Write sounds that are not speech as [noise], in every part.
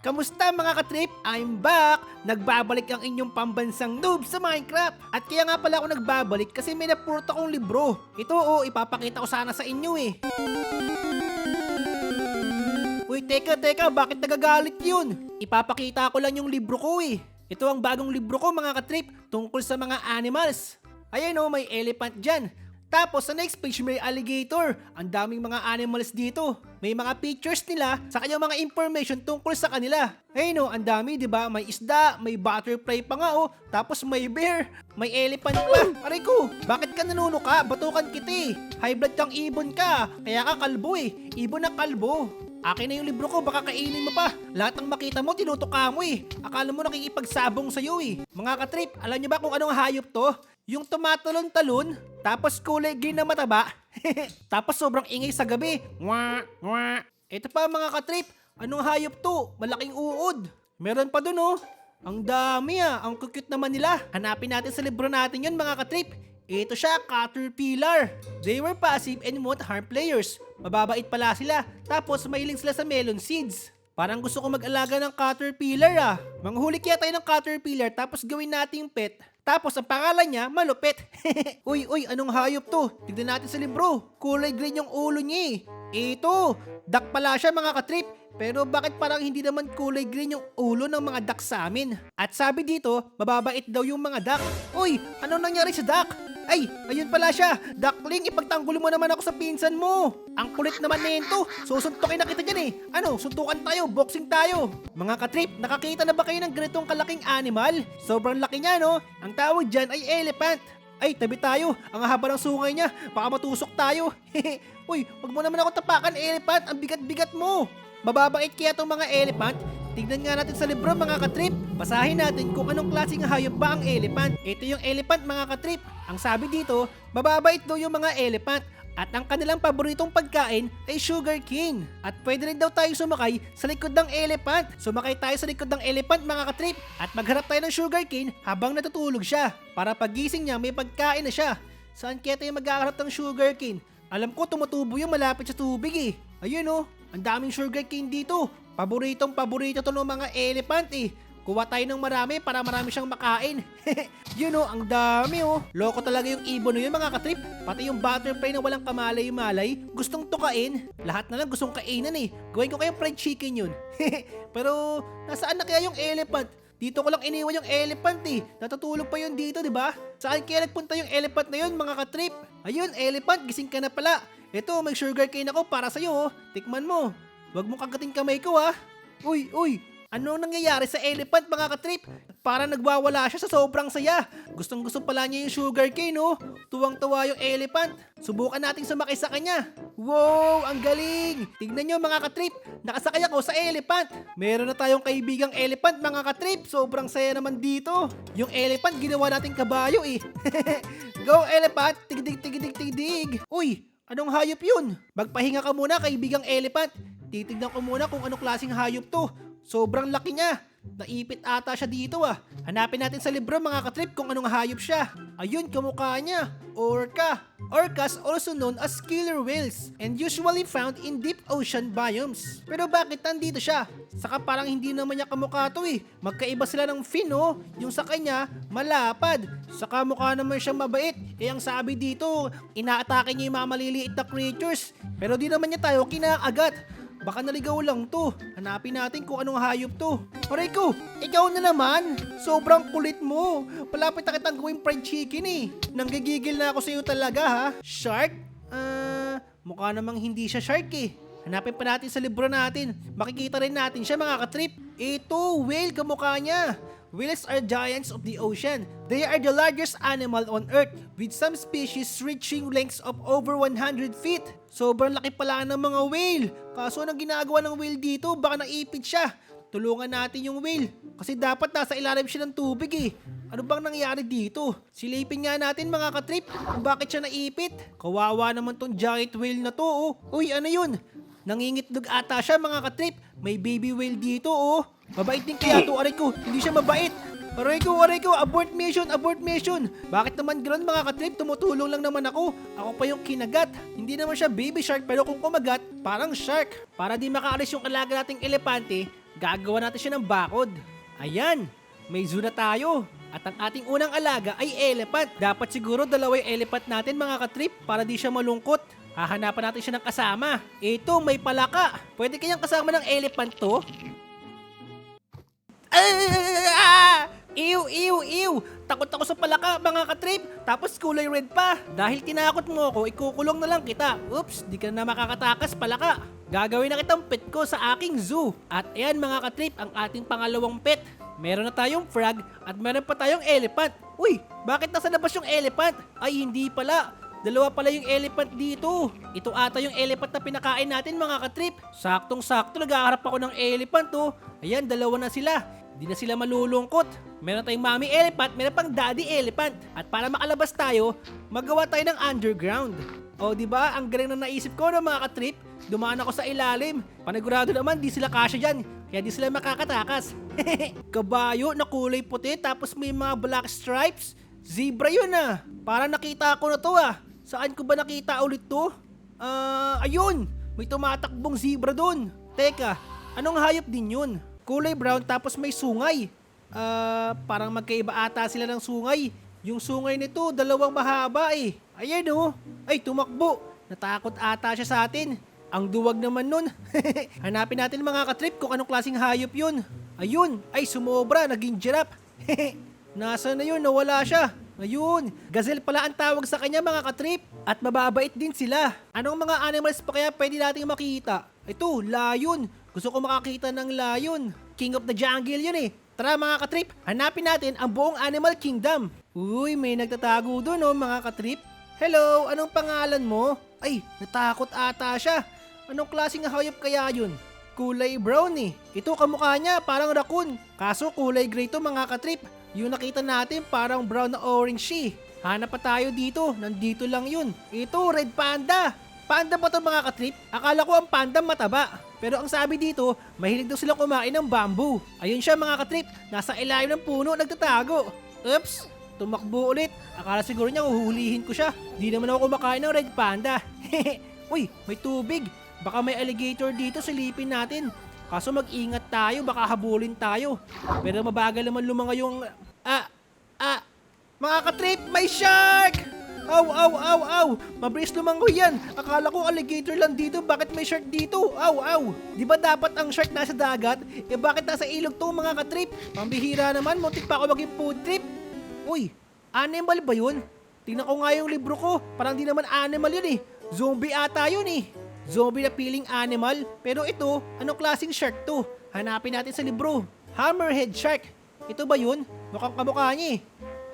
Kamusta mga katrip? I'm back! Nagbabalik ang inyong pambansang noob sa Minecraft. At kaya nga pala ako nagbabalik kasi may napurot akong libro. Ito oh, ipapakita ko sana sa inyo eh. Uy, teka, teka, bakit nagagalit yun? Ipapakita ko lang yung libro ko eh. Ito ang bagong libro ko mga katrip tungkol sa mga animals. Ayan oh, may elephant dyan. Tapos sa next page may alligator. Ang daming mga animals dito. May mga pictures nila sa kanyang mga information tungkol sa kanila. Ayun oh, ang dami 'di ba? May isda, may butterfly pa nga oh. Tapos may bear, may elephant pa. Aray ko, bakit ka nanuno ka? Batukan kita eh. High blood kang ibon ka. Kaya ka kalbo eh. Ibon na kalbo. Akin na yung libro ko, baka kainin mo pa. Lahat ng makita mo, tinutuka mo eh. Akala mo nakikipagsabong sa'yo eh. Mga katrip, alam niyo ba kung anong hayop to? Yung tumatalon-talon, tapos kulay green na mataba, [laughs] tapos sobrang ingay sa gabi. Mwa, mwa. Ito pa mga katrip, anong hayop to? Malaking uod. Meron pa dun oh. Ang dami ah, ang cute naman nila. Hanapin natin sa libro natin yun mga katrip. Ito siya, Caterpillar. They were passive and won't harm players. Mababait pala sila. Tapos mahiling sila sa melon seeds. Parang gusto ko mag-alaga ng Caterpillar ah. Manghuli kaya tayo ng Caterpillar tapos gawin nating pet. Tapos ang pangalan niya, malupit. [laughs] uy, uy, anong hayop to? Tignan natin sa libro. Kulay green yung ulo niya eh. Ito, duck pala siya mga katrip. Pero bakit parang hindi naman kulay green yung ulo ng mga duck sa amin? At sabi dito, mababait daw yung mga duck. Uy, ano nangyari sa duck? Ay, ayun pala siya. Duckling, ipagtanggol mo naman ako sa pinsan mo. Ang kulit naman nito. Susuntokin na kita dyan eh. Ano, suntukan tayo, boxing tayo. Mga katrip, nakakita na ba kayo ng ganitong kalaking animal? Sobrang laki niya, no? Ang tawag dyan ay elephant. Ay, tabi tayo. Ang haba ng sungay niya. Baka matusok tayo. [laughs] Uy, wag mo naman ako tapakan, elephant. Ang bigat-bigat mo. Mababait kaya tong mga elephant? Tignan nga natin sa libro mga katrip. Basahin natin kung anong klaseng hayop ba ang elephant. Ito yung elephant mga katrip. Ang sabi dito, mababait daw yung mga elephant at ang kanilang paboritong pagkain ay sugar cane. At pwede rin daw tayo sumakay sa likod ng elephant. Sumakay tayo sa likod ng elephant mga katrip at magharap tayo ng sugar cane habang natutulog siya. Para pagising niya may pagkain na siya. Saan kaya tayo maghaharap ng sugar cane? Alam ko tumutubo yung malapit sa tubig eh. Ayun oh, ang daming sugar cane dito. Paboritong paborito to ng mga elephant eh. Kuha tayo ng marami para marami siyang makain. [laughs] yun oh, ang dami oh. Loko talaga yung ibon yun mga katrip. Pati yung butterfly na walang kamalay-malay, gustong tukain. Lahat na lang gustong kainan eh. Gawin ko kayong fried chicken yun. [laughs] Pero nasaan na kaya yung elephant? Dito ko lang iniwan yung elephant eh. Natutulog pa yun dito, di ba? Saan kaya nagpunta yung elephant na yun, mga katrip? Ayun, elephant, gising ka na pala. Ito, may sugar cane ako para sa'yo, oh. Tikman mo. Huwag mo kagating kamay ko, ah. Uy, uy, ano nangyayari sa elephant, mga katrip? Para nagwawala siya sa sobrang saya. Gustong gusto pala niya yung sugar cane, oh. Tuwang-tuwa yung elephant. Subukan nating sumakay sa kanya. Wow, ang galing! Tignan nyo mga katrip, nakasakay ako sa elephant. Meron na tayong kaibigang elephant mga katrip. Sobrang saya naman dito. Yung elephant ginawa nating kabayo eh. [laughs] Go elephant, tigdig tigdig tigdig. Uy, anong hayop yun? Magpahinga ka muna kaibigang elephant. Titignan ko muna kung anong klaseng hayop to. Sobrang laki niya. Naipit ata siya dito ah. Hanapin natin sa libro mga katrip kung anong hayop siya. Ayun, kamukha niya. Orca. Orcas also known as killer whales and usually found in deep ocean biomes. Pero bakit nandito siya? Saka parang hindi naman niya kamukha to eh. Magkaiba sila ng fin oh. Yung sa kanya, malapad. Saka mukha naman siyang mabait. Eh ang sabi dito, inaatake niya yung mga maliliit na creatures. Pero di naman niya tayo kinaagat. Baka naligaw lang to. Hanapin natin kung anong hayop to. Aray ko, ikaw na naman. Sobrang kulit mo. Palapit na kitang gawing fried chicken eh. Nanggigigil na ako sa iyo talaga ha. Shark? Ah, mukha namang hindi siya shark eh. Hanapin pa natin sa libro natin. Makikita rin natin siya mga katrip. Ito, whale kamukha niya. Whales are giants of the ocean. They are the largest animal on Earth, with some species reaching lengths of over 100 feet. Sobrang laki pala ng mga whale. Kaso anong ginagawa ng whale dito, baka naipit siya. Tulungan natin yung whale. Kasi dapat nasa ilalim siya ng tubig eh. Ano bang nangyari dito? Silipin nga natin mga katrip kung bakit siya naipit. Kawawa naman tong giant whale na to oh. Uy, ano yun? Nangingitlog ata siya mga katrip. May baby whale dito oh. Mabait din kaya to, aray ko. Hindi siya mabait. Aray ko, aray ko, abort mission, abort mission. Bakit naman ganoon mga katrip? Tumutulong lang naman ako. Ako pa yung kinagat. Hindi naman siya baby shark pero kung kumagat, parang shark. Para di makaalis yung alaga nating elepante, gagawa natin siya ng bakod. Ayan, may zoo na tayo. At ang ating unang alaga ay elephant. Dapat siguro dalawa yung elephant natin mga katrip para di siya malungkot. Hahanapan natin siya ng kasama. Ito, may palaka. Pwede kayang kasama ng elephant to? Ah! Ew, ew, ew! Takot ako sa palaka, mga katrip. Tapos kulay red pa. Dahil tinakot mo ako, ikukulong na lang kita. Oops, di ka na makakatakas, palaka. Gagawin na kitang pet ko sa aking zoo. At ayan mga katrip, ang ating pangalawang pet. Meron na tayong frog at meron pa tayong elephant. Uy, bakit nasa labas yung elephant? Ay, hindi pala. Dalawa pala yung elephant dito. Ito ata yung elephant na pinakain natin mga katrip. Saktong-sakto nag-aharap ako ng elephant oh. Ayan, dalawa na sila. Di na sila malulungkot. Meron tayong mommy elephant, meron pang daddy elephant. At para makalabas tayo, magawa tayo ng underground. O di ba? Ang galing na naisip ko ng mga katrip. Dumaan ako sa ilalim. Panigurado naman, di sila kasya dyan. Kaya di sila makakatakas. [laughs] Kabayo na kulay puti tapos may mga black stripes. Zebra yun ah. Para nakita ko na to ah. Saan ko ba nakita ulit to? Ah, ayun. May tumatakbong zebra doon. Teka, anong hayop din yun? Kulay brown tapos may sungay. Ah, parang magkaiba ata sila ng sungay. Yung sungay nito, dalawang mahaba eh. Ayan oh. Ay, tumakbo. Natakot ata siya sa atin. Ang duwag naman nun. [laughs] Hanapin natin mga katrip kung anong klaseng hayop yun. Ayun, ay sumobra, naging giraffe. [laughs] Nasa na yun, nawala siya. Ayun, gazelle pala ang tawag sa kanya mga katrip. At mababait din sila. Anong mga animals pa kaya pwede nating makita? Ito, lion. Gusto ko makakita ng lion. King of the jungle yun eh. Tara mga katrip, hanapin natin ang buong animal kingdom. Uy, may nagtatago doon oh mga katrip. Hello, anong pangalan mo? Ay, natakot ata siya. Anong klaseng hayop kaya yun? Kulay brown eh. Ito kamukha niya, parang raccoon. Kaso kulay gray to mga katrip. Yung nakita natin parang brown na orange eh. Hanap pa tayo dito, nandito lang yun. Ito, red panda. Panda ba to mga katrip? Akala ko ang panda mataba. Pero ang sabi dito, mahilig daw silang kumain ng bamboo. Ayun siya mga katrip, nasa ilalim ng puno nagtatago. Oops, tumakbo ulit. Akala siguro niya uhulihin ko siya. Di naman ako kumakain ng red panda. [laughs] Uy, may tubig. Baka may alligator dito, silipin natin. Kaso mag-ingat tayo, baka habulin tayo. Pero mabagal naman lumanga yung... Ah, ah, mga katrip, may shark! Aw, aw, aw, aw! Mabilis lumangoy yan! Akala ko alligator lang dito, bakit may shark dito? Aw, aw! Di ba dapat ang shark nasa dagat? Eh bakit nasa ilog to mga katrip? Pambihira naman, muntik pa ako maging food trip. Uy, animal ba yun? Tingnan ko nga yung libro ko, parang di naman animal yun eh. Zombie ata yun eh. Zombie na feeling animal. Pero ito, anong klaseng shark to? Hanapin natin sa libro. Hammerhead shark. Ito ba yun? Mukhang kamukha niya eh.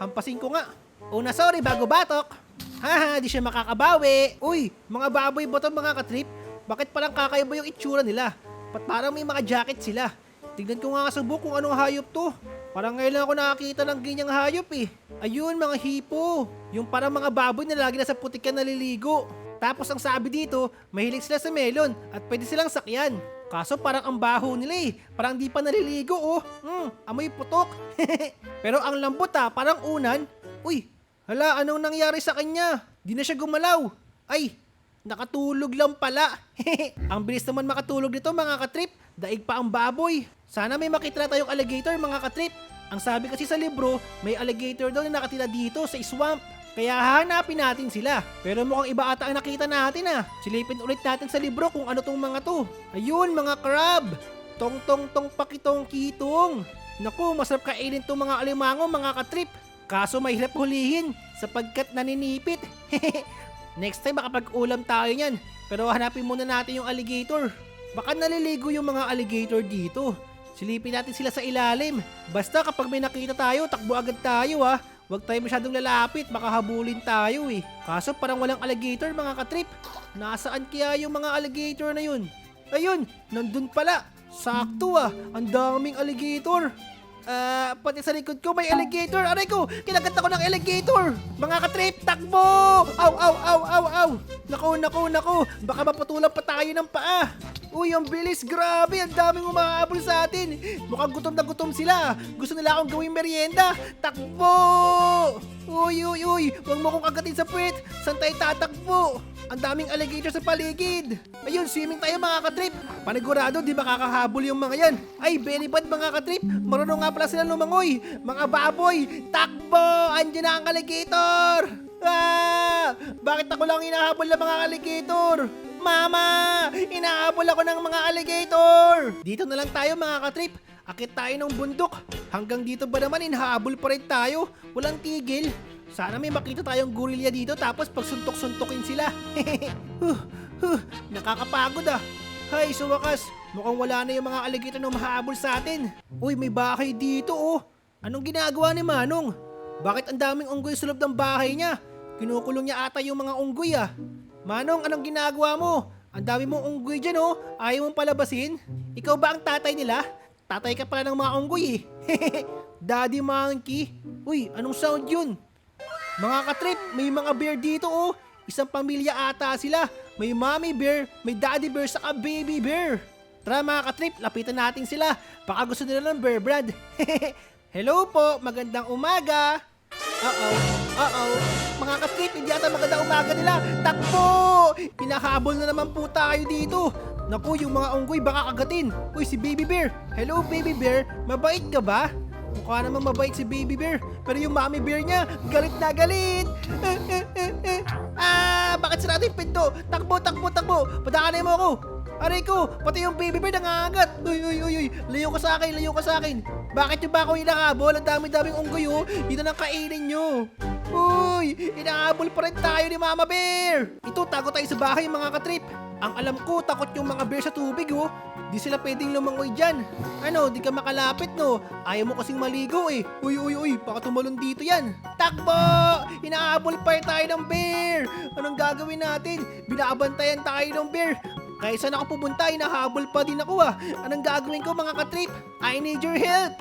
Hampasin ko nga. Una sorry, bago batok. Haha, di siya makakabawi. Uy, mga baboy ba to mga katrip? Bakit parang kakaiba yung itsura nila? Ba't parang may mga jacket sila? Tignan ko nga sa book kung anong hayop to. Parang ngayon lang ako nakakita ng ganyang hayop eh. Ayun, mga hipo. Yung parang mga baboy na lagi nasa putikan naliligo. Tapos ang sabi dito, mahilig sila sa melon at pwede silang sakyan. Kaso parang ang baho nila eh. Parang di pa naliligo oh. Hmm, amoy putok. [laughs] Pero ang lambot ah, parang unan. Uy, hala, anong nangyari sa kanya? Di na siya gumalaw. Ay, nakatulog lang pala. [laughs] ang bilis naman makatulog nito mga katrip. Daig pa ang baboy. Sana may makita na tayong alligator mga katrip. Ang sabi kasi sa libro, may alligator daw na nakatira dito sa swamp. Kaya hahanapin natin sila. Pero mukhang iba ata ang nakita natin ah. Silipin ulit natin sa libro kung ano tong mga to. Ayun, mga crab. Tong tong tong pakitong kitong. Naku, masarap kainin tong mga alimango mga katrip. Kaso mahirap hulihin sapagkat naninipit. [laughs] Next time makapag-ulam tayo niyan. Pero hanapin muna natin yung alligator. Baka naliligo yung mga alligator dito. Silipin natin sila sa ilalim. Basta kapag may nakita tayo, takbo agad tayo ha. Huwag tayo masyadong lalapit, baka habulin tayo eh. Kaso parang walang alligator mga katrip. Nasaan kaya yung mga alligator na yun? Ayun, nandun pala. Sakto ah, ang daming alligator. Ah, pati sa likod ko may alligator. Aray ko, kinagat ako ng alligator. Mga katrip, takbo! Aw, aw, aw, aw, aw. Nako, nako, nako. Baka maputulan pa tayo ng paa. Uy, ang bilis. Grabe, ang daming umahabol sa atin. Mukhang gutom na gutom sila. Gusto nila akong gawing merienda. Takbo! Uy, uy, uy. Huwag mo kong agatin sa puwet. Saan tayo tatakbo? Ang daming alligator sa paligid. Ayun, swimming tayo mga katrip. Panigurado, di makakahabol yung mga yan. Ay, very bad mga katrip. Marunong nga pala sila lumangoy. Mga baboy, takbo! Andiyan na ang alligator! Ah! Bakit ako lang hinahabol ng mga alligator? Mama! Inahabol ako ng mga alligator! Dito na lang tayo mga katrip. Akit tayo ng bundok. Hanggang dito ba naman hinahabol pa rin tayo? Walang tigil. Sana may makita tayong gorilla dito tapos pagsuntok-suntokin sila. [laughs] nakakapagod ah. Hay, sa wakas, mukhang wala na yung mga alligator na mahabol sa atin. Uy, may bahay dito oh. Anong ginagawa ni Manong? Bakit ang daming unggoy sa loob ng bahay niya? Kinukulong niya ata yung mga unggoy ah. Manong, anong ginagawa mo? Ang dami mong unggoy dyan oh. Ayaw mong palabasin? Ikaw ba ang tatay nila? Tatay ka pala ng mga unggoy eh. [laughs] Daddy Monkey. Uy, anong sound yun? Mga katrip, may mga bear dito oh. Isang pamilya ata sila. May mommy bear, may daddy bear, saka baby bear. Tara mga katrip, lapitan natin sila. Baka gusto nila ng bear brand. [laughs] Hello po, magandang umaga. Uh-oh, uh-oh. Mga katrip, hindi ata magandang umaga nila. Takbo! Hinahabol na naman po tayo dito. Naku, yung mga unggoy baka kagatin. Uy, si Baby Bear. Hello, Baby Bear. Mabait ka ba? Mukha naman mabait si Baby Bear. Pero yung Mommy Bear niya, galit na galit. [laughs] ah, bakit sarado yung pinto? Takbo, takbo, takbo. Padaanin mo ako. Aray ko, pati yung baby bear nangangagat. Uy, uy, uy, uy. Layo ka sa akin, layo ka sa akin. Bakit yung ba ako inahabol? Ang dami-daming unggoy, oh. Dito nang kainin nyo. Uy, inahabol pa rin tayo ni Mama Bear. Ito, tago tayo sa bahay, mga katrip. Ang alam ko, takot yung mga bear sa tubig, oh. Di sila pwedeng lumangoy dyan. Ano, di ka makalapit, no? Ayaw mo kasing maligo, eh. Uy, uy, uy, baka tumalon dito yan. Takbo! Inahabol pa tayo ng bear. Anong gagawin natin? Binabantayan tayo ng bear. Kaya saan ako pupunta, hinahabol pa din ako ah. Anong gagawin ko mga katrip? I need your help!